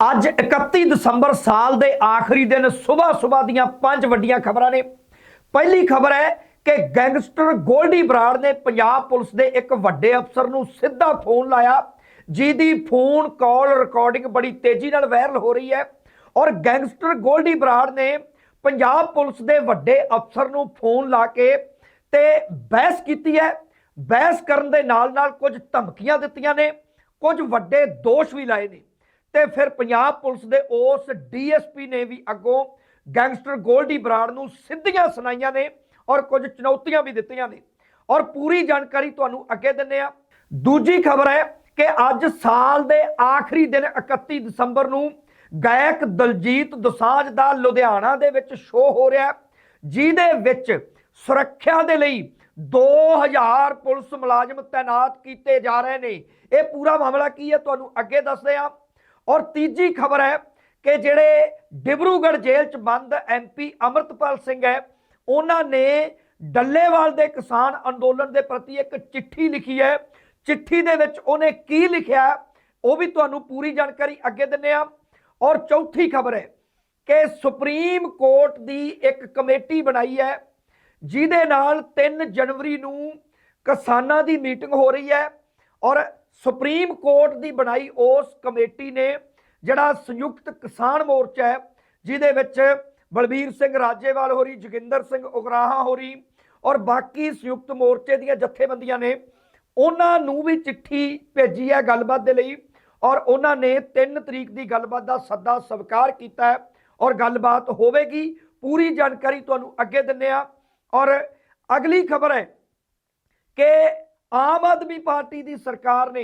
ਅੱਜ 31 ਦਸੰਬਰ ਸਾਲ ਦੇ ਆਖਰੀ ਦਿਨ ਸਵੇਰ ਸਵੇਰ ਦੀਆਂ ਪੰਜ ਵੱਡੀਆਂ ਖਬਰਾਂ ਨੇ। ਪਹਿਲੀ ਖਬਰ ਹੈ ਕਿ ਗੈਂਗਸਟਰ ਗੋਲਡੀ ਬਰਾੜ ਨੇ ਪੰਜਾਬ ਪੁਲਿਸ ਦੇ ਇੱਕ ਵੱਡੇ ਅਫਸਰ ਨੂੰ ਸਿੱਧਾ ਫੋਨ ਲਾਇਆ, ਜਿਹਦੀ ਫੋਨ ਕਾਲ ਰਿਕਾਰਡਿੰਗ ਬੜੀ ਤੇਜ਼ੀ ਨਾਲ ਵਾਇਰਲ ਹੋ ਰਹੀ ਹੈ ਔਰ ਗੈਂਗਸਟਰ ਗੋਲਡੀ ਬਰਾੜ ਨੇ ਪੰਜਾਬ ਪੁਲਿਸ ਦੇ ਵੱਡੇ ਅਫਸਰ ਨੂੰ ਫੋਨ ਲਾ ਕੇ ਤੇ ਬਹਿਸ ਕੀਤੀ ਹੈ। ਬਹਿਸ ਕਰਨ ਦੇ ਨਾਲ ਨਾਲ ਕੁਝ ਧਮਕੀਆਂ ਦਿੱਤੀਆਂ ਨੇ, ਕੁਝ ਵੱਡੇ ਦੋਸ਼ ਵੀ ਲਾਏ ਨੇ। ਤੇ ਫਿਰ ਪੰਜਾਬ ਪੁਲਿਸ ਦੇ ਉਸ ਡੀਐਸਪੀ ਨੇ ਵੀ ਅੱਗੋਂ ਗੈਂਗਸਟਰ ਗੋਲਡੀ ਬਰਾੜ ਨੂੰ ਸਿੱਧੀਆਂ ਸੁਣਾਈਆਂ ਨੇ ਔਰ ਕੁਝ ਚੁਣੌਤੀਆਂ ਵੀ ਦਿੱਤੀਆਂ ਨੇ। ਔਰ ਪੂਰੀ ਜਾਣਕਾਰੀ ਤੁਹਾਨੂੰ ਅੱਗੇ ਦਿੰਨੇ ਆ ਦੂਜੀ ਖਬਰ ਹੈ ਕਿ ਅੱਜ ਸਾਲ ਦੇ ਆਖਰੀ ਦਿਨ 31 ਦਸੰਬਰ ਨੂੰ ਗਾਇਕ ਦਲਜੀਤ ਦੋਸਾਂਝ ਦਾ ਲੁਧਿਆਣਾ ਦੇ ਵਿੱਚ ਸ਼ੋਅ ਹੋ ਰਿਹਾ ਜਿਹਦੇ ਵਿੱਚ ਸੁਰੱਖਿਆ ਦੇ ਲਈ 2000 ਪੁਲਿਸ ਮੁਲਾਜ਼ਮ ਤਾਇਨਾਤ ਕੀਤੇ ਜਾ ਰਹੇ ਨੇ। ਇਹ ਪੂਰਾ ਮਾਮਲਾ ਕੀ ਹੈ, ਤੁਹਾਨੂੰ ਅੱਗੇ ਦੱਸਦੇ ਹਾਂ। ਔਰ ਤੀਜੀ ਖਬਰ ਹੈ ਕਿ ਜਿਹੜੇ ਡਿਬਰੂਗੜ੍ਹ ਜੇਲ੍ਹ 'ਚ ਬੰਦ ਐਮਪੀ ਅਮਰਤਪਾਲ ਸਿੰਘ ਹੈ, ਉਹਨਾਂ ਨੇ ਡੱਲੇਵਾਲ ਦੇ ਕਿਸਾਨ ਅੰਦੋਲਨ ਦੇ ਪ੍ਰਤੀ ਇੱਕ ਚਿੱਠੀ ਲਿਖੀ ਹੈ। ਚਿੱਠੀ ਦੇ ਵਿੱਚ ਉਹਨੇ ਕੀ ਲਿਖਿਆ, ਉਹ ਵੀ ਤੁਹਾਨੂੰ ਪੂਰੀ ਜਾਣਕਾਰੀ ਅੱਗੇ ਦਿੰਨੇ ਆ ਔਰ ਚੌਥੀ ਖਬਰ ਹੈ ਕਿ ਸੁਪਰੀਮ ਕੋਰਟ ਦੀ ਇੱਕ ਕਮੇਟੀ ਬਣਾਈ ਹੈ, ਜਿਹਦੇ ਨਾਲ 3 ਜਨਵਰੀ ਨੂੰ ਕਿਸਾਨਾਂ ਦੀ ਮੀਟਿੰਗ ਹੋ ਰਹੀ ਹੈ। ਔਰ ਸੁਪਰੀਮ ਕੋਰਟ ਦੀ ਬਣਾਈ ਉਸ ਕਮੇਟੀ ਨੇ ਜਿਹੜਾ ਸੰਯੁਕਤ ਕਿਸਾਨ ਮੋਰਚਾ ਹੈ, ਜਿਹਦੇ ਵਿੱਚ ਬਲਬੀਰ ਸਿੰਘ ਰਾਜੇਵਾਲ ਹੋਰੀ, ਜੋਗਿੰਦਰ ਸਿੰਘ ਉਗਰਾਹਾ ਹੋਰੀ ਔਰ ਬਾਕੀ ਸੰਯੁਕਤ ਮੋਰਚੇ ਦੀਆਂ ਜਥੇਬੰਦੀਆਂ ਨੇ, ਉਹਨਾਂ ਨੂੰ ਵੀ ਚਿੱਠੀ ਭੇਜੀ ਹੈ ਗੱਲਬਾਤ ਦੇ ਲਈ ਔਰ ਉਹਨਾਂ ਨੇ 3 ਤਰੀਕ ਦੀ ਗੱਲਬਾਤ ਦਾ ਸੱਦਾ ਸਵੀਕਾਰ ਕੀਤਾ ਔਰ ਗੱਲਬਾਤ ਹੋਵੇਗੀ। ਪੂਰੀ ਜਾਣਕਾਰੀ ਤੁਹਾਨੂੰ ਅੱਗੇ ਦਿੰਨੇ ਆ ਔਰ ਅਗਲੀ ਖਬਰ ਹੈ ਕਿ ਆਮ ਆਦਮੀ ਪਾਰਟੀ ਦੀ ਸਰਕਾਰ ਨੇ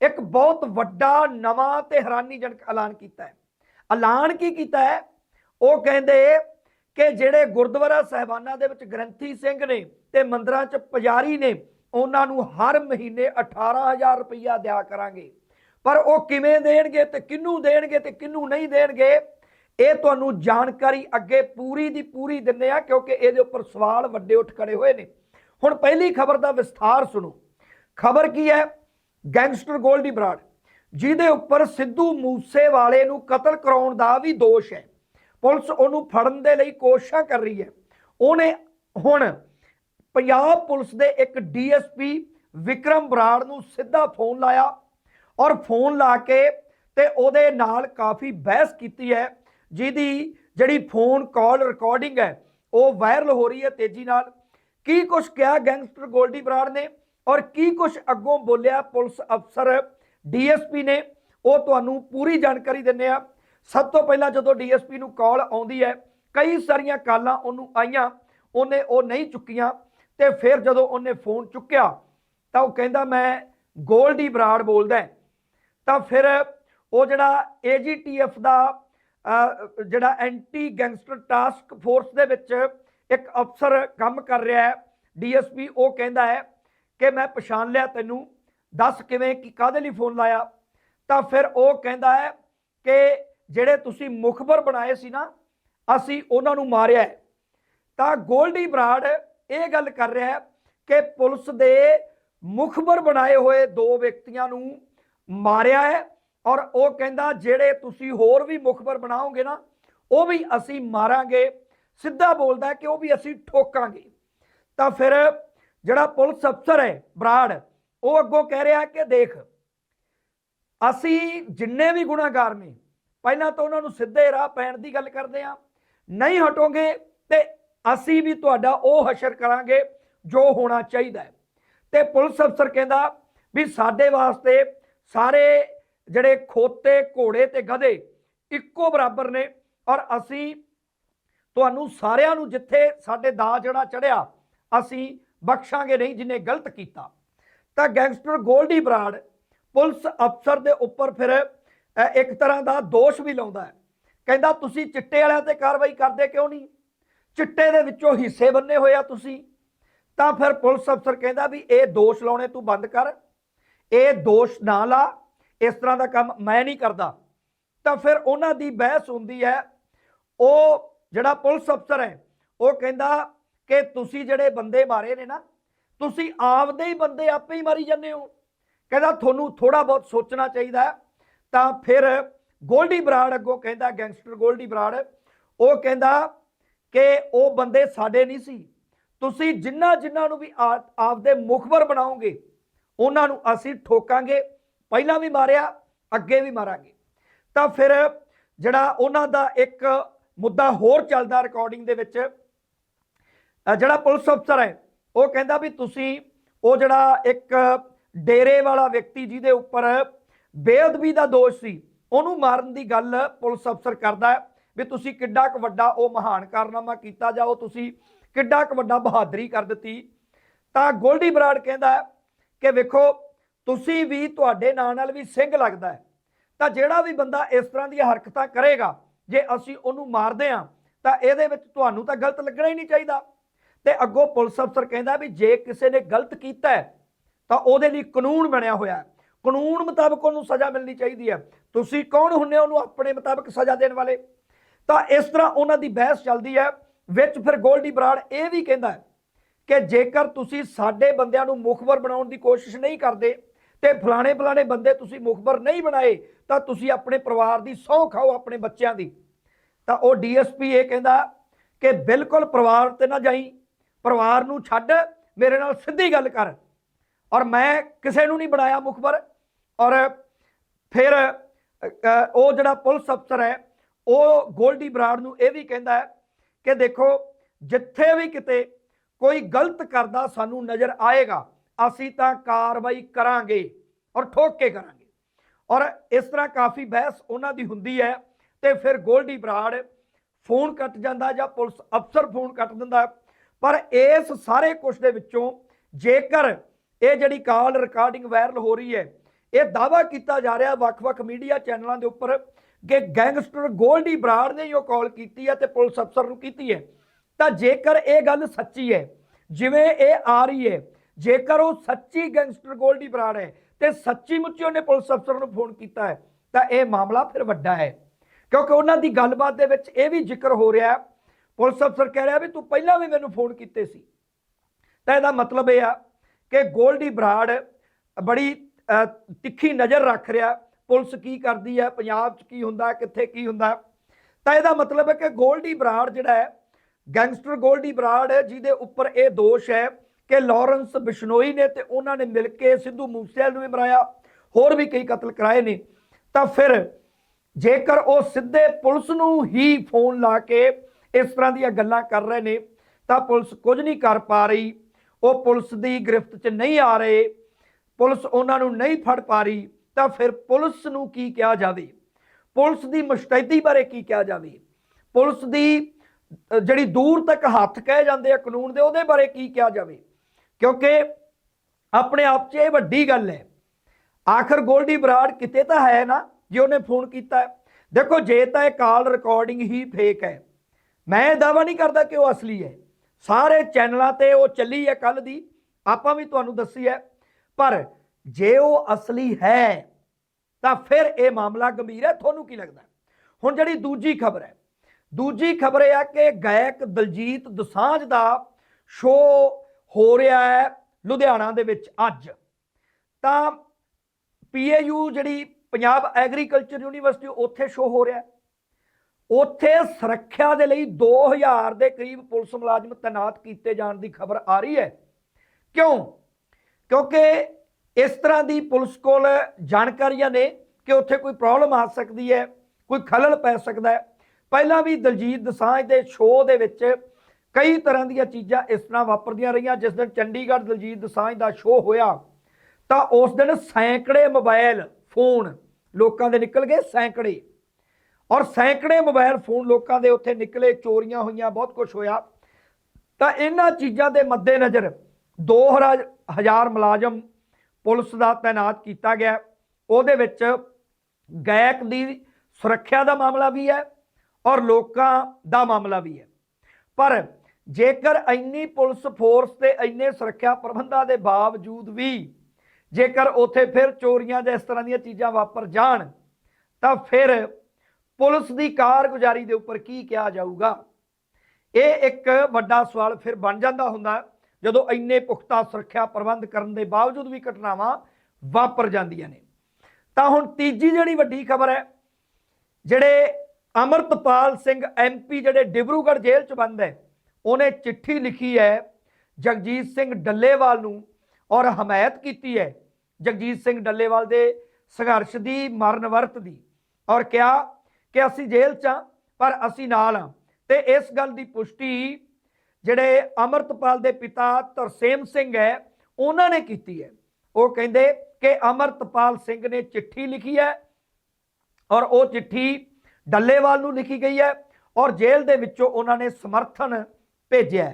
ਇੱਕ ਬਹੁਤ ਵੱਡਾ ਨਵਾਂ ਤੇ ਹੈਰਾਨੀਜਨਕ ਐਲਾਨ ਕੀਤਾ ਹੈ। ਐਲਾਨ ਕੀ ਕੀਤਾ ਹੈ? ਉਹ ਕਹਿੰਦੇ ਕਿ ਜਿਹੜੇ ਗੁਰਦੁਆਰਾ ਸਹਿਬਾਨਾਂ ਦੇ ਵਿੱਚ ਗ੍ਰੰਥੀ ਸਿੰਘ ਨੇ ਤੇ ਮੰਦਰਾਂ 'ਚ ਪੁਜਾਰੀ ਨੇ, ਉਹਨਾਂ ਨੂੰ ਹਰ ਮਹੀਨੇ 18000 ਰੁਪਈਆ ਦਿਆ ਕਰਾਂਗੇ। ਪਰ ਉਹ ਕਿਵੇਂ ਦੇਣਗੇ ਤੇ ਕਿਹਨੂੰ ਦੇਣਗੇ ਤੇ ਕਿਹਨੂੰ ਨਹੀਂ ਦੇਣਗੇ, ਇਹ ਤੁਹਾਨੂੰ ਜਾਣਕਾਰੀ ਅੱਗੇ ਪੂਰੀ ਦੀ ਪੂਰੀ ਦਿੰਨੇ ਆ ਕਿਉਂਕਿ ਇਹਦੇ ਉੱਪਰ ਸਵਾਲ ਵੱਡੇ ਉੱਠ ਖੜੇ ਹੋਏ ਨੇ। ਹੁਣ ਪਹਿਲੀ ਖਬਰ ਦਾ ਵਿਸਥਾਰ ਸੁਣੋ। ਖਬਰ ਕੀ ਹੈ? ਗੈਂਗਸਟਰ ਗੋਲਡੀ ਬਰਾੜ, ਜਿਹਦੇ ਉੱਪਰ ਸਿੱਧੂ ਮੂਸੇਵਾਲੇ ਨੂੰ ਕਤਲ ਕਰਾਉਣ ਦਾ ਵੀ ਦੋਸ਼ ਹੈ। ਪੁਲਿਸ ਉਹਨੂੰ ਫੜਨ ਦੇ ਲਈ ਕੋਸ਼ਿਸ਼ਾਂ ਕਰ ਰਹੀ ਹੈ। ਉਹਨੇ ਹੁਣ ਪੰਜਾਬ ਪੁਲਿਸ ਦੇ ਇੱਕ ਡੀਐਸਪੀ ਵਿਕਰਮ ਬਰਾੜ ਨੂੰ ਸਿੱਧਾ ਫੋਨ ਲਾਇਆ ਔਰ ਫੋਨ ਲਾ ਕੇ ਤੇ ਉਹਦੇ ਨਾਲ ਕਾਫੀ ਬਹਿਸ ਕੀਤੀ ਹੈ, ਜਿਹਦੀ ਜਿਹੜੀ ਫੋਨ ਕਾਲ ਰਿਕਾਰਡਿੰਗ ਹੈ, ਉਹ ਵਾਇਰਲ ਹੋ ਰਹੀ ਹੈ ਤੇਜ਼ੀ ਨਾਲ। ਕੀ ਕੁਛ ਕਿਹਾ ਗੈਂਗਸਟਰ ਗੋਲਡੀ ਬਰਾੜ ਨੇ ਔਰ ਕੀ ਕੁਛ ਅੱਗੋਂ ਬੋਲਿਆ ਪੁਲਿਸ ਅਫਸਰ ਡੀਐਸਪੀ ਨੇ, ਉਹ ਤੁਹਾਨੂੰ ਪੂਰੀ ਜਾਣਕਾਰੀ ਦਿੰਨੇ ਆ ਸਭ ਤੋਂ ਪਹਿਲਾਂ ਜਦੋਂ ਡੀਐਸਪੀ ਨੂੰ ਕਾਲ ਆਉਂਦੀ ਹੈ, ਕਈ ਸਾਰੀਆਂ ਕਾਲਾਂ ਉਹਨੂੰ ਆਈਆਂ, ਉਹਨੇ ਉਹ ਨਹੀਂ ਚੁੱਕੀਆਂ ਤੇ ਫਿਰ ਜਦੋਂ ਉਹਨੇ ਫੋਨ ਚੁੱਕਿਆ, ਤਾਂ ਉਹ ਕਹਿੰਦਾ, ਮੈਂ ਗੋਲਡੀ ਬਰਾੜ ਬੋਲਦਾ ਤਾਂ ਫਿਰ ਉਹ ਜਿਹੜਾ ਏਜੀਟੀਐਫ ਦਾ ਜਿਹੜਾ ਐਂਟੀ ਗੈਂਗਸਟਰ ਟਾਸਕ ਫੋਰਸ ਦੇ ਵਿੱਚ ਇੱਕ ਅਫਸਰ ਕੰਮ ਕਰ ਰਿਹਾ ਹੈ, ਡੀਐਸਪੀ, ਉਹ ਕਹਿੰਦਾ ਹੈ ਕਿ ਮੈਂ ਪਛਾਣ ਲਿਆ ਤੈਨੂੰ, ਦੱਸ ਕਿਵੇਂ, ਕਿ ਕਾਹਦੇ ਲਈ ਫੋਨ ਲਾਇਆ? ਤਾਂ ਫਿਰ ਉਹ ਕਹਿੰਦਾ ਹੈ ਕਿ ਜਿਹੜੇ ਤੁਸੀਂ ਮੁਖਬਰ ਬਣਾਏ ਸੀ ਨਾ, ਅਸੀਂ ਉਹਨਾਂ ਨੂੰ ਮਾਰਿਆ ਤਾਂ ਗੋਲਡੀ ਬਰਾੜ ਇਹ ਗੱਲ ਕਰ ਰਿਹਾ ਹੈ ਕਿ ਪੁਲਿਸ ਦੇ ਮੁਖਬਰ ਬਣਾਏ ਹੋਏ ਦੋ ਵਿਅਕਤੀਆਂ ਨੂੰ ਮਾਰਿਆ ਹੈ ਔਰ ਉਹ ਕਹਿੰਦਾ, ਜਿਹੜੇ ਤੁਸੀਂ ਹੋਰ ਵੀ ਮੁਖਬਰ ਬਣਾਓਗੇ ਨਾ, ਉਹ ਵੀ ਅਸੀਂ ਮਾਰਾਂਗੇ। ਸਿੱਧਾ ਬੋਲਦਾ ਕਿ ਉਹ ਵੀ ਅਸੀਂ ਠੋਕਾਂਗੇ। ਤਾਂ ਫਿਰ ਜਿਹੜਾ ਪੁਲਿਸ ਅਫਸਰ ਹੈ ਬਰਾੜ, ਉਹ ਅੱਗੋਂ ਕਹਿ ਰਿਹਾ ਕਿ ਦੇਖ, ਅਸੀਂ ਜਿੰਨੇ ਵੀ ਗੁਨਾਹਗਾਰ ਨੇ, ਪਹਿਲਾਂ ਤਾਂ ਉਹਨਾਂ ਨੂੰ ਸਿੱਧੇ ਰਾਹ ਪੈਣ ਦੀ ਗੱਲ ਕਰਦੇ ਆ ਨਹੀਂ ਹਟੋਗੇ ਤੇ ਅਸੀਂ ਵੀ ਤੁਹਾਡਾ ਉਹ ਹਸ਼ਰ ਕਰਾਂਗੇ ਜੋ ਹੋਣਾ ਚਾਹੀਦਾ ਹੈ। ਤੇ ਪੁਲਿਸ ਅਫਸਰ ਕਹਿੰਦਾ ਵੀ ਸਾਡੇ ਵਾਸਤੇ ਸਾਰੇ ਜਿਹੜੇ ਖੋਤੇ ਘੋੜੇ ਤੇ ਗਧੇ ਇੱਕੋ ਬਰਾਬਰ ਨੇ ਔਰ ਅਸੀਂ ਤੁਹਾਨੂੰ ਸਾਰਿਆਂ ਨੂੰ ਜਿੱਥੇ ਸਾਡੇ ਦਾ ਜਿਹੜਾ ਚੜਿਆ, ਅਸੀਂ ਬਖਸ਼ਾਂਗੇ ਨਹੀਂ ਜਿਨੇ ਗਲਤ ਕੀਤਾ। ਤਾਂ ਗੈਂਗਸਟਰ ਗੋਲਡੀ ਬਰਾੜ ਪੁਲਿਸ ਅਫਸਰ ਦੇ ਉੱਪਰ ਫਿਰ ਇੱਕ ਤਰ੍ਹਾਂ ਦਾ ਦੋਸ਼ ਵੀ ਲਾਉਂਦਾ ਹੈ। ਕਹਿੰਦਾ, ਤੁਸੀਂ ਚਿੱਟੇ ਵਾਲਿਆਂ ਤੇ ਕਾਰਵਾਈ ਕਰਦੇ ਕਿਉਂ ਨਹੀਂ? ਚਿੱਟੇ ਦੇ ਵਿੱਚੋਂ ਹਿੱਸੇ ਬੰਨੇ ਹੋਏ ਆ ਤੁਸੀਂ। ਤਾਂ ਫਿਰ ਪੁਲਿਸ ਅਫਸਰ ਕਹਿੰਦਾ ਵੀ, ਇਹ ਦੋਸ਼ ਲਾਉਣੇ ਤੂੰ ਬੰਦ ਕਰ। ਇਹ ਦੋਸ਼ ਨਾ ਲਾ। ਇਸ ਤਰ੍ਹਾਂ ਦਾ ਕੰਮ ਮੈਂ ਨਹੀਂ ਕਰਦਾ। ਤਾਂ ਫਿਰ ਉਹਨਾਂ ਦੀ ਬਹਿਸ ਹੁੰਦੀ ਹੈ, ਉਹ ਜਿਹੜਾ ਪੁਲਿਸ ਅਫਸਰ ਹੈ, ਉਹ ਕਹਿੰਦਾ ਕਿ ਤੁਸੀਂ ਜਿਹੜੇ ਬੰਦੇ ਮਾਰੇ ਨੇ ਨਾ, ਤੁਸੀਂ ਆਪਦੇ ਹੀ ਬੰਦੇ ਆਪੇ ਹੀ ਮਾਰੀ ਜਾਂਦੇ ਹੋ। ਕਹਿੰਦਾ ਤੁਹਾਨੂੰ ਥੋੜਾ ਬਹੁਤ ਸੋਚਣਾ ਚਾਹੀਦਾ ਤਾਂ ਫਿਰ ਗੋਲਡੀ ਬਰਾੜ ਅੱਗੋਂ ਕਹਿੰਦਾ, ਗੈਂਗਸਟਰ ਗੋਲਡੀ ਬਰਾੜ, ਉਹ ਕਹਿੰਦਾ ਕਿ ਉਹ ਬੰਦੇ ਸਾਡੇ ਨਹੀਂ ਸੀ। ਤੁਸੀਂ ਜਿੰਨਾ ਜਿੰਨਾ ਨੂੰ ਵੀ ਆਪਦੇ ਮੁਖਬਰ ਬਣਾਓਗੇ, ਉਹਨਾਂ ਨੂੰ ਅਸੀਂ ਠੋਕਾਂਗੇ। ਪਹਿਲਾਂ ਵੀ ਮਾਰਿਆ, ਅੱਗੇ ਵੀ ਮਾਰਾਂਗੇ। ਤਾਂ ਫਿਰ ਜਿਹੜਾ ਉਹਨਾਂ ਦਾ ਇੱਕ ਮੁੱਦਾ ਹੋਰ ਚੱਲਦਾ ਰਿਕਾਰਡਿੰਗ ਦੇ ਵਿੱਚ। ਜਿਹੜਾ ਪੁਲਿਸ ਅਫਸਰ ਹੈ, ਉਹ ਕਹਿੰਦਾ ਵੀ ਤੁਸੀਂ ਉਹ ਜਿਹੜਾ ਇੱਕ ਡੇਰੇ ਵਾਲਾ ਵਿਅਕਤੀ ਜਿਹਦੇ ਉੱਪਰ ਬੇਅਦਬੀ ਦਾ ਦੋਸ਼ ਸੀ, ਉਹਨੂੰ ਮਾਰਨ ਦੀ ਗੱਲ ਪੁਲਿਸ ਅਫਸਰ ਕਰਦਾ ਵੀ ਤੁਸੀਂ ਕਿੱਡਾ ਕੁ ਵੱਡਾ ਉਹ ਮਹਾਨ ਕਾਰਨਾਮਾ ਕੀਤਾ ਜਾਓ ਤੁਸੀਂ ਕਿੱਡਾ ਕੁ ਵੱਡਾ ਬਹਾਦਰੀ ਕਰ ਦਿੱਤੀ। ਤਾਂ ਗੋਲਡੀ ਬਰਾੜ ਕਹਿੰਦਾ ਕਿ ਵੇਖੋ, ਤੁਸੀਂ ਵੀ ਤੁਹਾਡੇ ਨਾਂ ਨਾਲ ਵੀ ਸਿੰਘ ਲੱਗਦਾ ਤਾਂ ਜਿਹੜਾ ਵੀ ਬੰਦਾ ਇਸ ਤਰ੍ਹਾਂ ਦੀਆਂ ਹਰਕਤਾਂ ਕਰੇਗਾ ਜੇ ਅਸੀਂ ਉਹਨੂੰ ਮਾਰਦੇ ਹਾਂ, ਤਾਂ ਇਹਦੇ ਵਿੱਚ ਤੁਹਾਨੂੰ ਤਾਂ ਗਲਤ ਲੱਗਣਾ ਹੀ ਨਹੀਂ ਚਾਹੀਦਾ। ਤੇ ਅੱਗੋਂ ਪੁਲਿਸ ਅਫਸਰ ਕਹਿੰਦਾ ਵੀ ਜੇ ਕਿਸੇ ਨੇ ਗਲਤ ਕੀਤਾ ਤਾਂ ਉਹਦੇ ਲਈ ਕਾਨੂੰਨ ਬਣਿਆ ਹੋਇਆ ਕਾਨੂੰਨ ਮੁਤਾਬਕ ਉਹਨੂੰ ਸਜ਼ਾ ਮਿਲਣੀ ਚਾਹੀਦੀ ਹੈ। ਤੁਸੀਂ ਕੌਣ ਹੁੰਨੇ ਹੋ ਉਹਨੂੰ ਆਪਣੇ ਮੁਤਾਬਕ ਸਜ਼ਾ ਦੇਣ ਵਾਲੇ? ਤਾਂ ਇਸ ਤਰ੍ਹਾਂ ਉਹਨਾਂ ਦੀ ਬਹਿਸ ਚੱਲਦੀ ਹੈ, ਵਿੱਚ ਫਿਰ ਗੋਲਡੀ ਬਰਾੜ ਇਹ ਵੀ ਕਹਿੰਦਾ ਕਿ ਜੇਕਰ ਤੁਸੀਂ ਸਾਡੇ ਬੰਦਿਆਂ ਨੂੰ ਮੁਖਬਰ ਬਣਾਉਣ ਦੀ ਕੋਸ਼ਿਸ਼ ਨਹੀਂ ਕਰਦੇ ਤੇ ਫਲਾਣੇ ਫਲਾਣੇ ਬੰਦੇ ਤੁਸੀਂ ਮੁਖਬਰ ਨਹੀਂ ਬਣਾਏ, ਤਾਂ ਤੁਸੀਂ ਆਪਣੇ ਪਰਿਵਾਰ ਦੀ ਸਹੁੰ ਖਾਓ ਆਪਣੇ ਬੱਚਿਆਂ ਦੀ। ਤਾਂ ਉਹ ਡੀਐਸਪੀ ਇਹ ਕਹਿੰਦਾ ਕਿ ਬਿਲਕੁਲ ਪਰਿਵਾਰ ਤੇ ਨਾ ਜਾਈ, ਪਰਿਵਾਰ ਨੂੰ ਛੱਡ, ਮੇਰੇ ਨਾਲ ਸਿੱਧੀ ਗੱਲ ਕਰ। ਔਰ ਮੈਂ ਕਿਸੇ ਨੂੰ ਨਹੀਂ ਬਣਾਇਆ ਮੁਖਬਰ। ਔਰ ਫਿਰ ਉਹ ਜਿਹੜਾ ਪੁਲਿਸ ਅਫਸਰ ਹੈ, ਉਹ ਗੋਲਡੀ ਬਰਾੜ ਨੂੰ ਇਹ ਵੀ ਕਹਿੰਦਾ ਹੈ ਕਿ ਦੇਖੋ, ਜਿੱਥੇ ਵੀ ਕਿਤੇ ਕੋਈ ਗਲਤ ਕਰਦਾ ਸਾਨੂੰ ਨਜ਼ਰ ਆਏਗਾ ਅਸੀਂ ਤਾਂ ਕਾਰਵਾਈ ਕਰਾਂਗੇ ਔਰ ਠੋਕ ਕੇ ਕਰਾਂਗੇ। ਔਰ ਇਸ ਤਰ੍ਹਾਂ ਕਾਫੀ ਬਹਿਸ ਉਹਨਾਂ ਦੀ ਹੁੰਦੀ ਹੈ ਤੇ ਫਿਰ ਗੋਲਡੀ ਬਰਾੜ ਫੋਨ ਕੱਟ ਜਾਂਦਾ ਜਾਂ ਪੁਲਿਸ ਅਫਸਰ ਫੋਨ ਕੱਟ ਦਿੰਦਾ ਪਰ ਇਸ ਸਾਰੇ ਕੁਝ ਦੇ ਵਿੱਚੋਂ ਜੇਕਰ ਇਹ ਜਿਹੜੀ ਕਾਲ ਰਿਕਾਰਡਿੰਗ ਵਾਇਰਲ ਹੋ ਰਹੀ ਹੈ, ਇਹ ਦਾਵਾ ਕੀਤਾ ਜਾ ਰਿਹਾ ਵੱਖ-ਵੱਖ ਮੀਡੀਆ ਚੈਨਲਾਂ ਦੇ ਉੱਪਰ ਕਿ ਗੈਂਗਸਟਰ ਗੋਲਡੀ ਬਰਾੜ ਨੇ ਉਹ ਕਾਲ ਕੀਤੀ ਹੈ ਤੇ ਪੁਲਿਸ ਅਫਸਰ ਨੂੰ ਕੀਤੀ ਹੈ। ਤਾਂ ਜੇਕਰ ਇਹ ਗੱਲ ਸੱਚੀ ਹੈ, ਜਿਵੇਂ ਇਹ ਆ ਰਹੀ ਹੈ ਜੇਕਰ ਉਹ ਸੱਚੀ ਗੈਂਗਸਟਰ ਗੋਲਡੀ ਬਰਾੜ ਹੈ ਤੇ ਸੱਚੀ ਮੁੱਚੀ ਉਹਨੇ ਪੁਲਿਸ ਅਫਸਰ ਨੂੰ ਫੋਨ ਕੀਤਾ ਹੈ, ਤਾਂ ਇਹ ਮਾਮਲਾ ਫਿਰ ਵੱਡਾ ਹੈ। ਕਿਉਂਕਿ ਉਹਨਾਂ ਦੀ ਗੱਲਬਾਤ ਦੇ ਵਿੱਚ ਇਹ ਵੀ ਜ਼ਿਕਰ ਹੋ ਰਿਹਾ ਹੈ, ਪੁਲਿਸ ਅਫਸਰ ਕਹਿ ਰਿਹਾ ਵੀ ਤੂੰ ਪਹਿਲਾਂ ਵੀ ਮੈਨੂੰ ਫੋਨ ਕੀਤੇ ਸੀ। ਤਾਂ ਇਹਦਾ ਮਤਲਬ ਇਹ ਆ ਕਿ ਗੋਲਡੀ ਬਰਾੜ ਬੜੀ ਤਿੱਖੀ ਨਜ਼ਰ ਰੱਖ ਰਿਹਾ, ਪੁਲਿਸ ਕੀ ਕਰਦੀ ਹੈ, ਪੰਜਾਬ 'ਚ ਕੀ ਹੁੰਦਾ, ਕਿੱਥੇ ਕੀ ਹੁੰਦਾ। ਤਾਂ ਇਹਦਾ ਮਤਲਬ ਹੈ ਕਿ ਗੋਲਡੀ ਬਰਾੜ ਜਿਹੜਾ ਹੈ, ਗੈਂਗਸਟਰ ਗੋਲਡੀ ਬਰਾੜ ਜਿਹਦੇ ਉੱਪਰ ਇਹ ਦੋਸ਼ ਹੈ ਕਿ ਲਾਰੈਂਸ ਬਿਸ਼ਨੋਈ ਨੇ ਤੇ ਉਹਨਾਂ ਨੇ ਮਿਲ ਕੇ ਸਿੱਧੂ ਮੂਸੇਵਾਲ ਨੂੰ ਵੀ ਮਰਾਇਆ, ਹੋਰ ਵੀ ਕਈ ਕਤਲ ਕਰਾਏ ਨੇ। ਤਾਂ ਫਿਰ ਜੇਕਰ ਉਹ ਸਿੱਧੇ ਪੁਲਿਸ ਨੂੰ ਹੀ ਫੋਨ ਲਾ ਕੇ ਇਸ ਤਰ੍ਹਾਂ ਦੀਆਂ ਗੱਲਾਂ ਕਰ ਰਹੇ ਨੇ, ਤਾਂ ਪੁਲਿਸ ਕੁਝ ਨਹੀਂ ਕਰ ਪਾ ਰਹੀ। ਉਹ ਪੁਲਿਸ ਦੀ ਗ੍ਰਿਫਤ 'ਚ ਨਹੀਂ ਆ ਰਹੇ, ਪੁਲਿਸ ਉਹਨਾਂ ਨੂੰ ਨਹੀਂ ਫੜ ਪਾ ਰਹੀ, ਤਾਂ ਫਿਰ ਪੁਲਿਸ ਨੂੰ ਕੀ ਕਿਹਾ ਜਾਵੇ? ਪੁਲਿਸ ਦੀ ਮੁਸ਼ਤੈਦੀ ਬਾਰੇ ਕੀ ਕਿਹਾ ਜਾਵੇ? ਪੁਲਿਸ ਦੀ ਜਿਹੜੀ ਦੂਰ ਤੱਕ ਹੱਥ ਕਹੇ ਜਾਂਦੇ ਆ ਕਾਨੂੰਨ ਦੇ, ਉਹਦੇ ਬਾਰੇ ਕੀ ਕਿਹਾ ਜਾਵੇ? ਕਿਉਂਕਿ ਆਪਣੇ ਆਪ 'ਚ ਇਹ ਵੱਡੀ ਗੱਲ ਹੈ। ਆਖਰ ਗੋਲਡੀ ਬਰਾੜ ਕਿਤੇ ਤਾਂ ਹੈ ਨਾ, ਜੇ ਉਹਨੇ ਫੋਨ ਕੀਤਾ ਦੇਖੋ, ਜੇ ਤਾਂ ਇਹ ਕਾਲ ਰਿਕਾਰਡਿੰਗ ਹੀ ਫੇਕ ਹੈ। ਮੈਂ ਇਹ ਦਾਵਾ ਨਹੀਂ ਕਰਦਾ ਕਿ ਉਹ ਅਸਲੀ ਹੈ। ਸਾਰੇ ਚੈਨਲਾਂ ਤੇ ਉਹ ਚੱਲੀ ਹੈ ਕੱਲ ਦੀ। ਆਪਾਂ ਵੀ ਤੁਹਾਨੂੰ ਦੱਸੀ ਹੈ। ਪਰ ਜੇ ਉਹ ਅਸਲੀ ਹੈ, ਤਾਂ ਫਿਰ ਇਹ ਮਾਮਲਾ ਗੰਭੀਰ ਹੈ। ਤੁਹਾਨੂੰ ਕੀ ਲੱਗਦਾ? ਹੁਣ ਜਿਹੜੀ ਦੂਜੀ ਖਬਰ ਹੈ। ਦੂਜੀ ਖਬਰ ਇਹ ਆ ਕਿ ਗਾਇਕ ਦਲਜੀਤ ਦੋਸਾਂਝ ਦਾ ਸ਼ੋਅ ਹੋ ਰਿਹਾ ਹੈ ਲੁਧਿਆਣਾ ਦੇ ਵਿੱਚ ਅੱਜ। ਤਾਂ ਪੀਏਯੂ ਜਿਹੜੀ ਪੰਜਾਬ ਐਗਰੀਕਲਚਰ ਯੂਨੀਵਰਸਿਟੀ ਉੱਥੇ ਸ਼ੋਅ ਹੋ ਰਿਹਾ ਉੱਥੇ ਸੁਰੱਖਿਆ ਦੇ ਲਈ 2000 ਦੇ ਕਰੀਬ ਪੁਲਿਸ ਮੁਲਾਜ਼ਮ ਤਾਇਨਾਤ ਕੀਤੇ ਜਾਣ ਦੀ ਖਬਰ ਆ ਰਹੀ ਹੈ। ਕਿਉਂ? ਕਿਉਂਕਿ ਇਸ ਤਰ੍ਹਾਂ ਦੀ ਪੁਲਿਸ ਕੋਲ ਜਾਣਕਾਰੀਆਂ ਨੇ ਕਿ ਉੱਥੇ ਕੋਈ ਪ੍ਰੋਬਲਮ ਆ ਸਕਦੀ ਹੈ, ਕੋਈ ਖਲਲ ਪੈ ਸਕਦਾ ਹੈ। ਪਹਿਲਾਂ ਵੀ ਦਲਜੀਤ ਦਸਾਂਝ ਦੇ ਸ਼ੋਅ ਦੇ ਵਿੱਚ ਕਈ ਤਰ੍ਹਾਂ ਦੀਆਂ ਚੀਜ਼ਾਂ ਇਸ ਤਰ੍ਹਾਂ ਵਾਪਰਦੀਆਂ ਰਹੀਆਂ, ਜਿਸ ਦਿਨ ਚੰਡੀਗੜ੍ਹ ਦਲਜੀਤ ਦਸਾਂਝ ਦਾ ਸ਼ੋਅ ਹੋਇਆ, ਤਾਂ ਉਸ ਦਿਨ ਸੈਂਕੜੇ ਮੋਬਾਈਲ ਫੋਨ ਲੋਕਾਂ ਦੇ ਨਿਕਲ ਗਏ ਸੈਂਕੜੇ। ਔਰ ਸੈਂਕੜੇ ਮੋਬਾਈਲ ਫੋਨ ਲੋਕਾਂ ਦੇ ਉੱਥੇ ਨਿਕਲੇ, ਚੋਰੀਆਂ ਹੋਈਆਂ, ਬਹੁਤ ਕੁਝ ਹੋਇਆ। ਤਾਂ ਇਹਨਾਂ ਚੀਜ਼ਾਂ ਦੇ ਮੱਦੇਨਜ਼ਰ 2000 ਮੁਲਾਜ਼ਮ ਪੁਲਿਸ ਦਾ ਤਾਇਨਾਤ ਕੀਤਾ ਗਿਆ। ਉਹਦੇ ਵਿੱਚ ਗਾਇਕ ਦੀ ਸੁਰੱਖਿਆ ਦਾ ਮਾਮਲਾ ਵੀ ਹੈ ਔਰ ਲੋਕਾਂ ਦਾ ਮਾਮਲਾ ਵੀ ਹੈ। ਪਰ ਜੇਕਰ ਇੰਨੀ ਪੁਲਿਸ ਫੋਰਸ ਤੇ ਇੰਨੇ ਸੁਰੱਖਿਆ ਪ੍ਰਬੰਧਾਂ ਦੇ ਬਾਵਜੂਦ ਵੀ ਜੇਕਰ ਉੱਥੇ ਫਿਰ ਚੋਰੀਆਂ ਜਾਂ ਇਸ ਤਰ੍ਹਾਂ ਦੀਆਂ ਚੀਜ਼ਾਂ ਵਾਪਰ ਜਾਣ, ਤਾਂ ਫਿਰ ਪੁਲਿਸ ਦੀ ਕਾਰਗੁਜ਼ਾਰੀ ਦੇ ਉੱਪਰ ਕੀ ਕਿਹਾ ਜਾਊਗਾ? ਇਹ ਇੱਕ ਵੱਡਾ ਸਵਾਲ ਫਿਰ ਬਣ ਜਾਂਦਾ ਹੁੰਦਾ, ਜਦੋਂ ਇੰਨੇ ਪੁਖਤਾ ਸੁਰੱਖਿਆ ਪ੍ਰਬੰਧ ਕਰਨ ਦੇ ਬਾਵਜੂਦ ਵੀ ਘਟਨਾਵਾਂ ਵਾਪਰ ਜਾਂਦੀਆਂ ਨੇ। ਤਾਂ ਹੁਣ ਤੀਜੀ ਜਿਹੜੀ ਵੱਡੀ ਖਬਰ ਹੈ, ਜਿਹੜੇ ਅਮਰਤਪਾਲ ਸਿੰਘ ਐਮਪੀ ਜਿਹੜੇ ਡਿਬਰੂਗੜ੍ਹ ਜੇਲ੍ਹ 'ਚ ਬੰਦ ਹੈ ਉਹਨੇ ਚਿੱਠੀ ਲਿਖੀ ਹੈ, ਜਗਜੀਤ ਸਿੰਘ ਡੱਲੇਵਾਲ ਨੂੰ ਔਰ ਹਮਾਇਤ ਕੀਤੀ ਹੈ, ਜਗਜੀਤ ਸਿੰਘ ਡੱਲੇਵਾਲ ਦੇ ਸੰਘਰਸ਼ ਦੀ ਮਰਨ ਵਰਤ ਦੀ। ਔਰ ਕਿਹਾ ਕਿ ਅਸੀਂ ਜੇਲ੍ਹ 'ਚ ਹਾਂ, ਪਰ ਅਸੀਂ ਨਾਲ ਹਾਂ। ਤੇ ਇਸ ਗੱਲ ਦੀ ਪੁਸ਼ਟੀ ਜਿਹੜੇ ਅਮਰਤਪਾਲ ਦੇ ਪਿਤਾ ਤਰਸੇਮ ਸਿੰਘ ਹੈ, ਉਹਨਾਂ ਨੇ ਕੀਤੀ ਹੈ। ਉਹ ਕਹਿੰਦੇ ਕਿ ਅਮਰਤਪਾਲ ਸਿੰਘ ਨੇ ਚਿੱਠੀ ਲਿਖੀ ਹੈ ਔਰ ਉਹ ਚਿੱਠੀ ਡੱਲੇਵਾਲ ਨੂੰ ਲਿਖੀ ਗਈ ਹੈ ਔਰ ਜੇਲ੍ਹ ਦੇ ਵਿੱਚੋਂ ਉਹਨਾਂ ਨੇ ਸਮਰਥਨ ਭੇਜਿਆ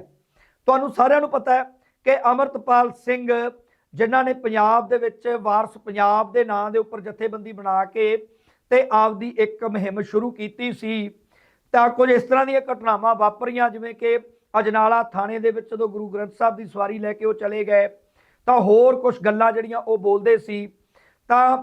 ਤੁਹਾਨੂੰ ਸਾਰਿਆਂ ਨੂੰ ਪਤਾ ਹੈ ਕਿ ਅਮਰਤਪਾਲ ਸਿੰਘ, ਜਿਨ੍ਹਾਂ ਨੇ ਪੰਜਾਬ ਦੇ ਵਿੱਚ ਵਾਰਸ ਪੰਜਾਬ ਦੇ ਨਾਂ ਦੇ ਉੱਪਰ ਜਥੇਬੰਦੀ ਬਣਾ ਕੇ ਤੇ ਆਪਦੀ ਇੱਕ ਮੁਹਿੰਮ ਸ਼ੁਰੂ ਕੀਤੀ ਸੀ, ਤਾਂ ਕੁਝ ਇਸ ਤਰ੍ਹਾਂ ਦੀਆਂ ਘਟਨਾਵਾਂ ਵਾਪਰੀਆਂ, ਜਿਵੇਂ ਕਿ ਅਜਨਾਲਾ ਥਾਣੇ ਦੇ ਵਿੱਚ ਜਦੋਂ ਗੁਰੂ ਗ੍ਰੰਥ ਸਾਹਿਬ ਦੀ ਸਵਾਰੀ ਲੈ ਕੇ ਉਹ ਚਲੇ ਗਏ, ਤਾਂ ਹੋਰ ਕੁਝ ਗੱਲਾਂ ਜਿਹੜੀਆਂ ਉਹ ਬੋਲਦੇ ਸੀ। ਤਾਂ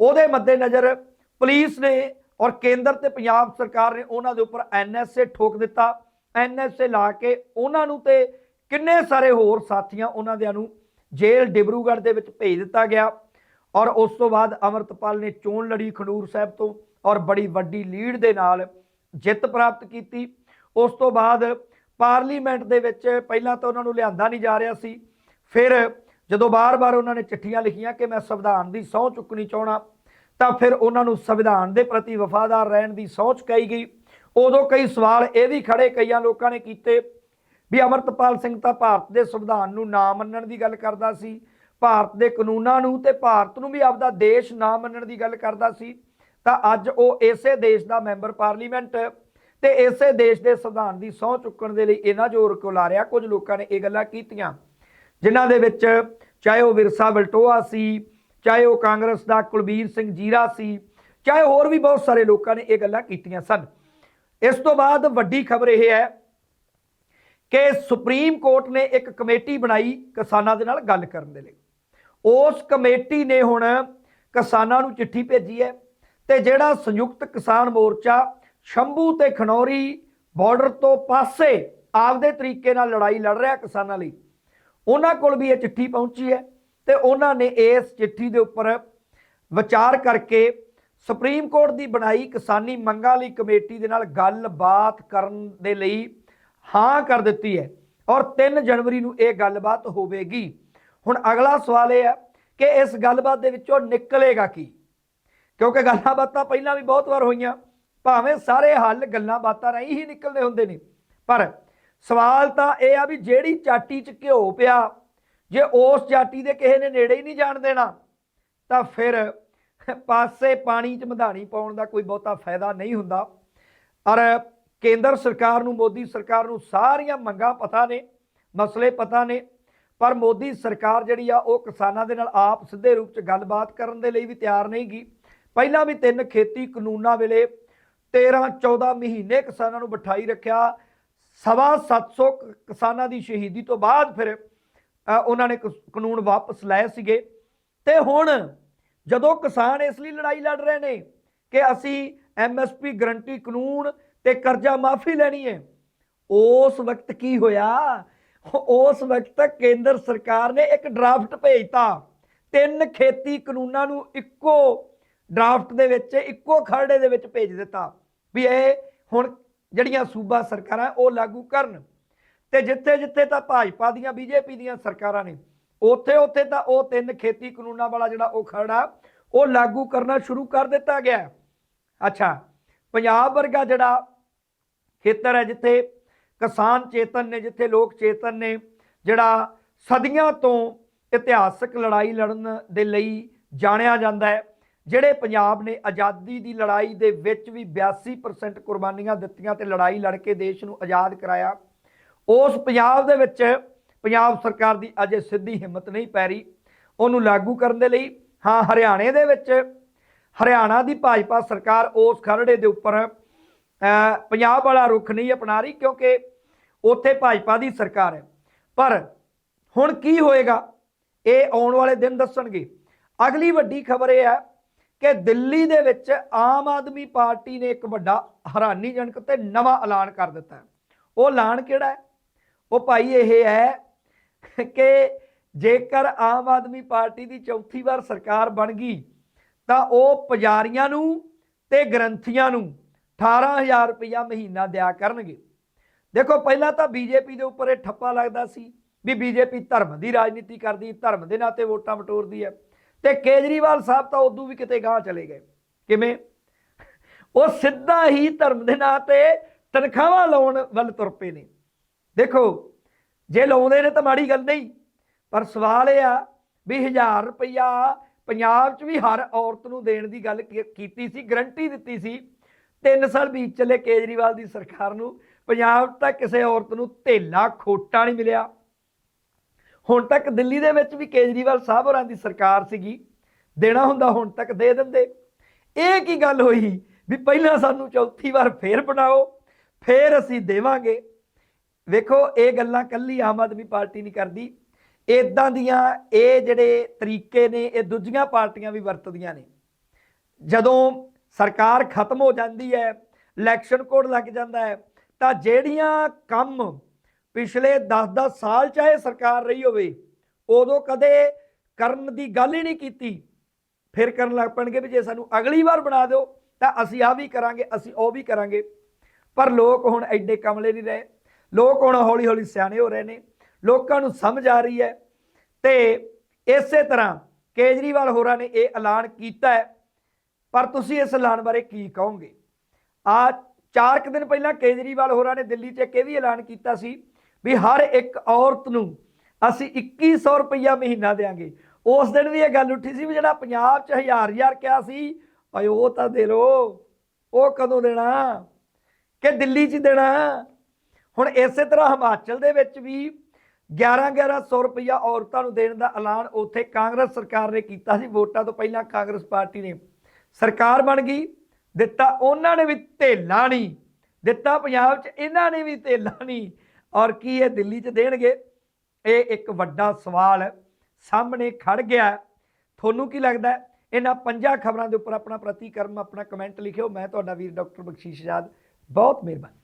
ਉਹਦੇ ਮੱਦੇਨਜ਼ਰ ਪੁਲਿਸ ਨੇ ਔਰ ਕੇਂਦਰ ਤੇ ਪੰਜਾਬ ਸਰਕਾਰ ਨੇ ਉਹਨਾਂ ਦੇ ਉੱਪਰ ਐਨਐਸਏ ਠੋਕ ਦਿੱਤਾ ਐਨਐਸਏ ਲਾ ਕੇ ਉਹਨਾਂ ਨੂੰ ਤੇ ਕਿੰਨੇ ਸਾਰੇ ਹੋਰ ਸਾਥੀਆਂ ਉਹਨਾਂ ਦਿਆਂ ਨੂੰ ਜੇਲ੍ਹ ਡਿਬਰੂਗੜ੍ਹ ਦੇ ਵਿੱਚ ਭੇਜ ਦਿੱਤਾ ਗਿਆ ਔਰ ਉਸ ਤੋਂ ਬਾਅਦ ਅਮਰਤਪਾਲ ਨੇ ਚੋਣ ਲੜੀ ਖਡੂਰ ਸਾਹਿਬ ਤੋਂ ਔਰ ਬੜੀ ਵੱਡੀ ਲੀਡ ਦੇ ਨਾਲ ਜਿੱਤ ਪ੍ਰਾਪਤ ਕੀਤੀ। ਉਸ ਤੋਂ ਬਾਅਦ ਪਾਰਲੀਮੈਂਟ ਦੇ ਵਿੱਚ ਪਹਿਲਾਂ ਤਾਂ ਉਹਨਾਂ ਨੂੰ ਲਿਆਂਦਾ ਨਹੀਂ ਜਾ ਰਿਹਾ ਸੀ। ਫਿਰ ਜਦੋਂ ਬਾਰ-ਬਾਰ ਉਹਨਾਂ ਨੇ ਚਿੱਠੀਆਂ ਲਿਖੀਆਂ ਕਿ ਮੈਂ ਸੰਵਿਧਾਨ ਦੀ ਸਹੁੰ ਚੁੱਕਣੀ ਚਾਹਣਾ ਤਾਂ ਫਿਰ ਉਹਨਾਂ ਨੂੰ ਸੰਵਿਧਾਨ ਦੇ ਪ੍ਰਤੀ ਵਫਾਦਾਰ ਰਹਿਣ ਦੀ ਸਹੁੰ ਚੁਕਾਈ ਗਈ। ਉਦੋਂ ਕਈ ਸਵਾਲ ਇਹ ਵੀ ਖੜੇ ਕਈਆਂ ਲੋਕਾਂ ਨੇ ਕੀਤੇ ਵੀ ਅਮਰਤਪਾਲ ਸਿੰਘ ਤਾਂ ਭਾਰਤ ਦੇ ਸੰਵਿਧਾਨ ਨੂੰ ਨਾ ਮੰਨਣ ਦੀ ਗੱਲ ਕਰਦਾ ਸੀ, ਭਾਰਤ ਦੇ ਕਾਨੂੰਨਾਂ ਨੂੰ ਤੇ ਭਾਰਤ ਨੂੰ ਵੀ ਆਪਦਾ ਦੇਸ਼ ਨਾ ਮੰਨਣ ਦੀ ਗੱਲ ਕਰਦਾ ਸੀ। ਤਾਂ ਅੱਜ ਉਹ ਇਸੇ ਦੇਸ਼ ਦਾ ਮੈਂਬਰ ਪਾਰਲੀਮੈਂਟ ਤੇ ਇਸੇ ਦੇਸ਼ ਦੇ ਸੰਵਿਧਾਨ ਦੀ ਸਹੁੰ ਚੁੱਕਣ ਦੇ ਲਈ ਇਹਨਾਂ ਜ਼ੋਰ ਕਿਉਂ ਲਾ ਰਿਹਾ ਕੁਝ ਲੋਕਾਂ ਨੇ ਇਹ ਗੱਲਾਂ ਕੀਤੀਆਂ, ਜਿਨ੍ਹਾਂ ਦੇ ਵਿੱਚ ਚਾਹੇ ਉਹ ਵਿਰਸਾ ਬਲਟੋਆ ਸੀ, ਚਾਹੇ ਉਹ ਕਾਂਗਰਸ ਦਾ ਕੁਲਬੀਰ ਸਿੰਘ ਜੀਰਾ ਸੀ, ਚਾਹੇ ਹੋਰ ਵੀ ਬਹੁਤ ਸਾਰੇ ਲੋਕਾਂ ਨੇ ਇਹ ਗੱਲਾਂ ਕੀਤੀਆਂ ਸਨ। ਇਸ ਤੋਂ ਬਾਅਦ ਵੱਡੀ ਖਬਰ ਇਹ ਹੈ ਕਿ ਸੁਪਰੀਮ ਕੋਰਟ ਨੇ ਇੱਕ ਕਮੇਟੀ ਬਣਾਈ ਕਿਸਾਨਾਂ ਦੇ ਨਾਲ ਗੱਲ ਕਰਨ ਦੇ ਲਈ। ਉਸ ਕਮੇਟੀ ਨੇ ਹੁਣ ਕਿਸਾਨਾਂ ਨੂੰ ਚਿੱਠੀ ਭੇਜੀ ਹੈ ਤੇ ਜਿਹੜਾ ਸੰਯੁਕਤ ਕਿਸਾਨ ਮੋਰਚਾ ਸ਼ੰਭੂ ਤੇ ਖਨੌਰੀ ਬਾਰਡਰ ਤੋਂ ਪਾਸੇ ਆਪਦੇ ਤਰੀਕੇ ਨਾਲ ਲੜਾਈ ਲੜ ਰਿਹਾ ਕਿਸਾਨਾਂ ਲਈ, ਉਹਨਾਂ ਕੋਲ ਵੀ ਇਹ ਚਿੱਠੀ ਪਹੁੰਚੀ ਹੈ ਤੇ ਉਹਨਾਂ ਨੇ ਇਸ ਚਿੱਠੀ ਦੇ ਉੱਪਰ ਵਿਚਾਰ ਕਰਕੇ ਸੁਪਰੀਮ ਕੋਰਟ ਦੀ ਬਣਾਈ ਕਿਸਾਨੀ ਮੰਗਾਂ ਲਈ ਕਮੇਟੀ ਦੇ ਨਾਲ ਗੱਲਬਾਤ ਕਰਨ ਦੇ ਲਈ ਹਾਂ ਕਰ ਦਿੱਤੀ ਹੈ। ਔਰ 3 ਜਨਵਰੀ ਨੂੰ ਇਹ ਗੱਲਬਾਤ ਹੋਵੇਗੀ। ਹੁਣ ਅਗਲਾ ਸਵਾਲ ਇਹ ਹੈ ਕਿ ਇਸ ਗੱਲਬਾਤ ਦੇ ਵਿੱਚੋਂ ਨਿਕਲੇਗਾ ਕੀ? ਕਿਉਂਕਿ ਗੱਲਾਂ ਬਾਤਾਂ ਪਹਿਲਾਂ ਵੀ ਬਹੁਤ ਵਾਰ ਹੋਈਆਂ। ਭਾਵੇਂ ਸਾਰੇ ਹੱਲ ਗੱਲਾਂ ਬਾਤਾਂ ਰਾਹੀਂ ਹੀ ਨਿਕਲਦੇ ਹੁੰਦੇ ਨੇ। ਪਰ ਸਵਾਲ ਤਾਂ ਇਹ ਆ ਵੀ ਜਿਹੜੀ ਚਾਟੀ 'ਚ ਘਿਓ ਪਿਆ, ਜੇ ਉਸ ਚਾਟੀ ਦੇ ਕਿਸੇ ਨੇ ਨੇੜੇ ਹੀ ਨਹੀਂ ਜਾਣ ਦੇਣਾ, ਤਾਂ ਫਿਰ ਪਾਸੇ ਪਾਣੀ 'ਚ ਮਧਾਣੀ ਪਾਉਣ ਦਾ ਕੋਈ ਬਹੁਤਾ ਫਾਇਦਾ ਨਹੀਂ ਹੁੰਦਾ। ਔਰ ਕੇਂਦਰ ਸਰਕਾਰ ਨੂੰ, ਮੋਦੀ ਸਰਕਾਰ ਨੂੰ ਸਾਰੀਆਂ ਮੰਗਾਂ ਪਤਾ ਨੇ, ਮਸਲੇ ਪਤਾ ਨੇ, ਪਰ ਮੋਦੀ ਸਰਕਾਰ ਜਿਹੜੀ ਆ, ਉਹ ਕਿਸਾਨਾਂ ਦੇ ਨਾਲ ਆਪ ਸਿੱਧੇ ਰੂਪ 'ਚ ਗੱਲਬਾਤ ਕਰਨ ਦੇ ਲਈ ਵੀ ਤਿਆਰ ਨਹੀਂ ਗਈ ਪਹਿਲਾਂ ਵੀ ਤਿੰਨ ਖੇਤੀ ਕਾਨੂੰਨਾਂ ਵੇਲੇ 13 14 ਮਹੀਨੇ ਕਿਸਾਨਾਂ ਨੂੰ ਬਿਠਾਈ ਰੱਖਿਆ। ਸਵਾ 700 ਕ- ਕਿਸਾਨਾਂ ਦੀ ਸ਼ਹੀਦੀ ਤੋਂ ਬਾਅਦ ਫਿਰ ਉਹਨਾਂ ਨੇ ਕ- ਕਾਨੂੰਨ ਵਾਪਸ ਲਏ ਸੀਗੇ। ਤੇ ਹੁਣ ਜਦੋਂ ਕਿਸਾਨ ਇਸ ਲਈ ਲੜਾਈ ਲੜ ਰਹੇ ਨੇ ਕਿ ਅਸੀਂ ਐਮਐਸਪੀ ਗਰੰਟੀ ਕਾਨੂੰਨ ਤੇ ਕਰਜ਼ਾ ਮਾਫੀ ਲੈਣੀ ਹੈ, ਉਸ ਵਕਤ ਕੀ ਹੋਇਆ? ਉਸ ਵਕਤ ਕੇਂਦਰ ਸਰਕਾਰ ਨੇ ਇੱਕ ਡਰਾਫਟ ਭੇਜਤਾ। ਤਿੰਨ ਖੇਤੀ ਕਾਨੂੰਨਾਂ ਨੂੰ ਇੱਕੋ ਡਰਾਫਟ ਦੇ ਵਿੱਚ, ਇੱਕੋ ਖਰੜੇ ਦੇ ਵਿੱਚ ਭੇਜ ਦਿੱਤਾ ਵੀ ਇਹ ਹੁਣ ਜਿਹੜੀਆਂ ਸੂਬਾ ਸਰਕਾਰਾਂ ਉਹ ਲਾਗੂ ਕਰਨ। ਤੇ ਜਿੱਥੇ ਜਿੱਥੇ ਤਾਂ ਭਾਜਪਾ ਦੀਆਂ, ਬੀਜੇਪੀ ਦੀਆਂ ਸਰਕਾਰਾਂ ਨੇ ਉੱਥੇ ਉੱਥੇ ਤਾਂ ਉਹ ਤਿੰਨ ਖੇਤੀ ਕਾਨੂੰਨਾਂ ਵਾਲਾ ਜਿਹੜਾ ਉਹ ਖਰੜਾ ਉਹ ਲਾਗੂ ਕਰਨਾ ਸ਼ੁਰੂ ਕਰ ਦਿੱਤਾ ਗਿਆ। ਅੱਛਾ, ਪੰਜਾਬ ਵਰਗਾ ਜਿਹੜਾ ਖੇਤਰ ਹੈ ਜਿੱਥੇ ਕਿਸਾਨ ਚੇਤਨ ਨੇ, ਜਿੱਥੇ ਲੋਕ ਚੇਤਨ ਨੇ, ਜਿਹੜਾ ਸਦੀਆਂ ਤੋਂ ਇਤਿਹਾਸਕ ਲੜਾਈ ਲੜਨ ਦੇ ਲਈ ਜਾਣਿਆ ਜਾਂਦਾ ਹੈ, ਜਿਹੜੇ ਪੰਜਾਬ ਨੇ ਆਜ਼ਾਦੀ ਦੀ ਲੜਾਈ ਦੇ ਵਿੱਚ ਵੀ 82% ਕੁਰਬਾਨੀਆਂ ਦਿੱਤੀਆਂ ਤੇ ਲੜਾਈ ਲੜ ਕੇ ਦੇਸ਼ ਨੂੰ ਆਜ਼ਾਦ ਕਰਾਇਆ, ਉਸ ਪੰਜਾਬ ਦੇ ਵਿੱਚ ਪੰਜਾਬ ਸਰਕਾਰ ਦੀ ਅਜੇ ਸਿੱਧੀ ਹਿੰਮਤ ਨਹੀਂ ਪੈ ਰਹੀ। ਉਹਨੂੰ ਲਾਗੂ ਕਰਨ ਦੇ ਲਈ, ਹਾਂ, ਹਰਿਆਣੇ ਦੇ ਵਿੱਚ ਹਰਿਆਣਾ ਦੀ ਭਾਜਪਾ ਸਰਕਾਰ ਉਸ ਖਰੜੇ ਦੇ ਉੱਪਰ ਪੰਜਾਬ ਵਾਲਾ ਰੁਖ ਨਹੀਂ ਅਪਣਾ ਰਹੀ ਕਿਉਂਕਿ ਉੱਥੇ ਭਾਜਪਾ ਦੀ ਸਰਕਾਰ ਹੈ। ਪਰ ਹੁਣ ਕੀ ਹੋਏਗਾ? ਇਹ ਆਉਣ ਵਾਲੇ ਦਿਨ ਦੱਸਣਗੇ। ਅਗਲੀ ਵੱਡੀ ਖਬਰ ਇਹ ਹੈ ਕਿ ਦਿੱਲੀ ਦੇ ਵਿੱਚ ਆਮ ਆਦਮੀ ਪਾਰਟੀ ਨੇ ਇੱਕ ਵੱਡਾ ਹੈਰਾਨੀਜਨਕ ਤੇ ਨਵਾਂ ਐਲਾਨ ਕਰ ਦਿੱਤਾ ਹੈ। ਉਹ ਐਲਾਨ ਕਿਹੜਾ ਹੈ? ਉਹ ਭਾਈ ਇਹ ਹੈ ਕਿ ਜੇਕਰ ਆਮ ਆਦਮੀ ਪਾਰਟੀ ਦੀ ਚੌਥੀ ਵਾਰ ਸਰਕਾਰ ਬਣ ਗਈ, ਤਾਂ ਉਹ ਪੁਜਾਰੀਆਂ ਨੂੰ ਤੇ ਗ੍ਰੰਥੀਆਂ ਨੂੰ 18000 ਰੁਪਇਆ ਮਹੀਨਾ ਦਿਆ ਕਰਨਗੇ। ਦੇਖੋ, ਪਹਿਲਾਂ ਤਾਂ ਬੀਜੇਪੀ ਦੇ ਉੱਪਰ ਇਹ ਠੱਪਾ ਲੱਗਦਾ ਸੀ ਵੀ ਬੀਜੇਪੀ ਧਰਮ ਦੀ ਰਾਜਨੀਤੀ ਕਰਦੀ, ਧਰਮ ਦੇ ਨਾਂ ਤੇ ਵੋਟਾਂ ਬਟੋਰਦੀ ਹੈ। ਤੇ ਕੇਜਰੀਵਾਲ ਸਾਹਿਬ ਤਾਂ ਉਦੋਂ ਵੀ ਕਿਤੇ ਗਾਂਹ ਚਲੇ ਗਏ। ਕਿਵੇਂ? ਉਹ ਸਿੱਧਾ ਹੀ ਧਰਮ ਦੇ ਨਾਂ ਤੇ ਤਨਖਾਹਾਂ ਲਾਉਣ ਵੱਲ ਤੁਰ ਪਏ ਨੇ। ਦੇਖੋ ਜੇ ਲਾਉਂਦੇ ਨੇ ਤਾਂ ਮਾੜੀ ਗੱਲ ਨਹੀਂ। ਪਰ ਸਵਾਲ ਇਹ ਆ ਵੀ 1000 ਰੁਪਇਆ ਪੰਜਾਬ 'ਚ ਵੀ ਹਰ ਔਰਤ ਨੂੰ ਦੇਣ ਦੀ ਗੱਲ ਕੀ- ਕੀਤੀ ਸੀ, ਗਰੰਟੀ ਦਿੱਤੀ ਸੀ। 3 ਸਾਲ ਬੀਤ ਚੱਲੇ ਕੇਜਰੀਵਾਲ ਦੀ ਸਰਕਾਰ ਨੂੰ, ਪੰਜਾਬ ਤਾਂ ਕਿਸੇ ਔਰਤ ਨੂੰ ਧੇਲਾ ਖੋਟਾ ਨਹੀਂ ਮਿਲਿਆ। ਹੁਣ ਤੱਕ ਦਿੱਲੀ ਦੇ ਵਿੱਚ ਵੀ ਕੇਜਰੀਵਾਲ ਸਾਹਿਬ ਹੋਰਾਂ ਦੀ ਸਰਕਾਰ ਸੀਗੀ। ਦੇਣਾ ਹੁੰਦਾ ਹੁਣ ਤੱਕ ਦੇ ਦਿੰਦੇ। ਇਹ ਕੀ ਗੱਲ ਹੋਈ ਵੀ ਪਹਿਲਾਂ ਸਾਨੂੰ ਚੌਥੀ ਵਾਰ ਫੇਰ ਬਣਾਓ, ਫੇਰ ਅਸੀਂ ਦੇਵਾਂਗੇ। ਵੇਖੋ, ਇਹ ਗੱਲਾਂ ਕੱਲੀ ਆਮ ਆਦਮੀ ਪਾਰਟੀ ਨਹੀਂ ਕਰਦੀ। ਇਦਾਂ ਦੀਆਂ ਇਹ ਜਿਹੜੇ ਤਰੀਕੇ ਨੇ, ਇਹ ਦੂਜੀਆਂ ਪਾਰਟੀਆਂ ਵੀ ਵਰਤਦੀਆਂ ਨੇ। ਜਦੋਂ ਸਰਕਾਰ ਖਤਮ ਹੋ ਜਾਂਦੀ ਹੈ, ਇਲੈਕਸ਼ਨ ਕੋਡ ਲੱਗ ਜਾਂਦਾ ਹੈ, ਤਾਂ ਜਿਹੜੀਆਂ ਕੰਮ ਪਿਛਲੇ 10-10 ਸਾਲ ਚਾਹੇ ਸਰਕਾਰ ਰਹੀ ਹੋਵੇ, ਉਦੋਂ ਕਦੇ ਕਰਨ ਦੀ ਗੱਲ ਹੀ ਨਹੀਂ ਕੀਤੀ। ਫਿਰ ਕਰਨ ਲੱਗ ਪੈਣਗੇ ਵੀ ਜੇ ਸਾਨੂੰ ਅਗਲੀ ਵਾਰ ਬਣਾ ਦਿਓ, ਤਾਂ ਅਸੀਂ ਆ ਵੀ ਕਰਾਂਗੇ, ਅਸੀਂ ਉਹ ਵੀ ਕਰਾਂਗੇ। ਪਰ ਲੋਕ ਹੁਣ ਐਡੇ ਕਮਲੇ ਨਹੀਂ ਰਹੇ। ਲੋਕ ਹੁਣ ਹੌਲੀ ਹੌਲੀ ਸਿਆਣੇ ਹੋ ਰਹੇ ਨੇ, ਲੋਕਾਂ ਨੂੰ ਸਮਝ ਆ ਰਹੀ ਹੈ। ਤੇ ਇਸੇ ਤਰ੍ਹਾਂ ਕੇਜਰੀਵਾਲ ਹੋਰਾਂ ਨੇ ਇਹ ਐਲਾਨ ਕੀਤਾ ਹੈ। ਪਰ ਤੁਸੀਂ ਇਸ ਐਲਾਨ ਬਾਰੇ ਕੀ ਕਹੋਗੇ? ਆ ਚਾਰ ਕੁ ਦਿਨ ਪਹਿਲਾਂ ਕੇਜਰੀਵਾਲ ਹੋਰਾਂ ਨੇ ਦਿੱਲੀ 'ਚ ਇੱਕ ਇਹ ਵੀ ਐਲਾਨ ਕੀਤਾ ਸੀ ਵੀ ਹਰ ਇੱਕ ਔਰਤ ਨੂੰ ਅਸੀਂ 2100 ਰੁਪਈਆ ਮਹੀਨਾ ਦੇਾਂਗੇ ਉਸ ਦਿਨ ਵੀ ਇਹ ਗੱਲ ਉੱਠੀ ਸੀ ਵੀ ਜਿਹੜਾ ਪੰਜਾਬ 'ਚ ਹਜ਼ਾਰ ਹਜ਼ਾਰ ਕਿਹਾ ਸੀ ਓਏ ਉਹ ਤਾਂ ਦੇ ਲੋ ਉਹ ਕਦੋਂ ਦੇਣਾ? ਕਿ ਦਿੱਲੀ 'ਚ ਦੇਣਾ? ਹੁਣ ਇਸੇ ਤਰ੍ਹਾਂ ਹਿਮਾਚਲ ਦੇ ਵਿੱਚ ਵੀ 11 1100 ਰੁਪਈਆ ਔਰਤਾਂ ਨੂੰ ਦੇਣ ਦਾ ਐਲਾਨ ਉੱਥੇ ਕਾਂਗਰਸ ਸਰਕਾਰ ਨੇ ਕੀਤਾ ਸੀ। ਵੋਟਾਂ ਤੋਂ ਪਹਿਲਾਂ ਕਾਂਗਰਸ ਪਾਰਟੀ ਨੇ ਸਰਕਾਰ ਬਣ ਗਈ, ਦਿੱਤਾ ਉਹਨਾਂ ਨੇ ਵੀ ਧੇਲਾ ਨਹੀਂ, ਦਿੱਤਾ ਪੰਜਾਬ 'ਚ ਇਹਨਾਂ ਨੇ ਵੀ ਧੇਲਾ ਨਹੀਂ। ਔਰ ਕੀ ਇਹ ਦਿੱਲੀ 'ਚ ਦੇਣਗੇ? ਇਹ ਇੱਕ ਵੱਡਾ ਸਵਾਲ ਸਾਹਮਣੇ ਖੜ ਗਿਆ। ਤੁਹਾਨੂੰ ਕੀ ਲੱਗਦਾ ਇਹਨਾਂ ਪੰਜਾਂ ਖਬਰਾਂ ਦੇ ਉੱਪਰ ਆਪਣਾ ਪ੍ਰਤੀਕਰਮ, ਆਪਣਾ ਕਮੈਂਟ ਲਿਖਿਓ। ਮੈਂ ਤੁਹਾਡਾ ਵੀਰ ਡਾਕਟਰ ਬਖਸ਼ੀਸ਼ ਆਜ਼ਾਦ। ਬਹੁਤ ਮਿਹਰਬਾਨੀ।